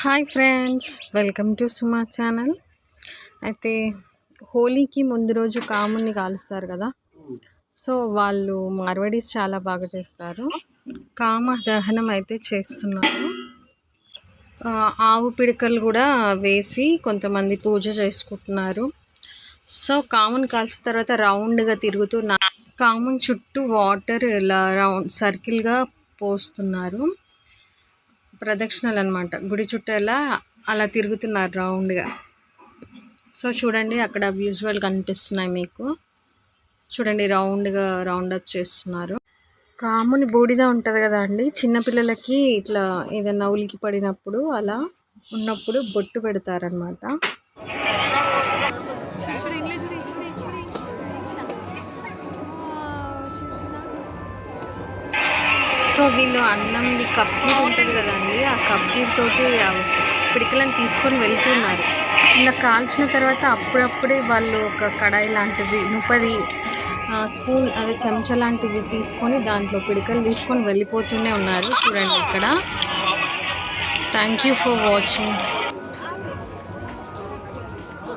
Hi friends welcome to Suma channel. అయితే హోలీకి ముందు రోజు కాముని కాలుస్తారు కదా. సో వాళ్ళు మార్వడీస్ చాలా బాగా చేస్తారు. కామ దహనం అయితే చేస్తున్నారు. ఆవు పిడకలు కూడా వేసి కొంతమంది పూజ చేసుకుంటున్నారు. సో కాముని కాల్చిన తర్వాత రౌండ్గా తిరుగుతూ కామున్ చుట్టూ వాటర్ ఇలా రౌండ్ సర్కిల్గా పోస్తున్నారు. ప్రదక్షిణలు అనమాట గుడి చుట్టూ ఎలా అలా తిరుగుతున్నారు రౌండ్గా. సో చూడండి అక్కడ విజువల్ కనిపిస్తున్నాయి మీకు. చూడండి రౌండ్గా రౌండ్ అప్ చేస్తున్నారు. కాముని బూడిద ఉంటుంది కదా అండి? చిన్నపిల్లలకి ఇట్లా ఏదైనా ఉలికి పడినప్పుడు అలా ఉన్నప్పుడు బొట్టు పెడతారనమాట. సో వీళ్ళు అన్నంది కబ్బీర్ ఉంటుంది కదండి ఆ కప్పీర్ తోటి పిడికలను తీసుకొని వెళ్తున్నారు. ఇలా కాల్చిన తర్వాత అప్పుడప్పుడే వాళ్ళు ఒక కడాయి లాంటిది ముప్పది స్పూన్ అదే చెంచా లాంటివి తీసుకొని దాంట్లో పిడికలు తీసుకొని వెళ్ళిపోతూనే ఉన్నారు. చూడండి ఇక్కడ. Thank you for watching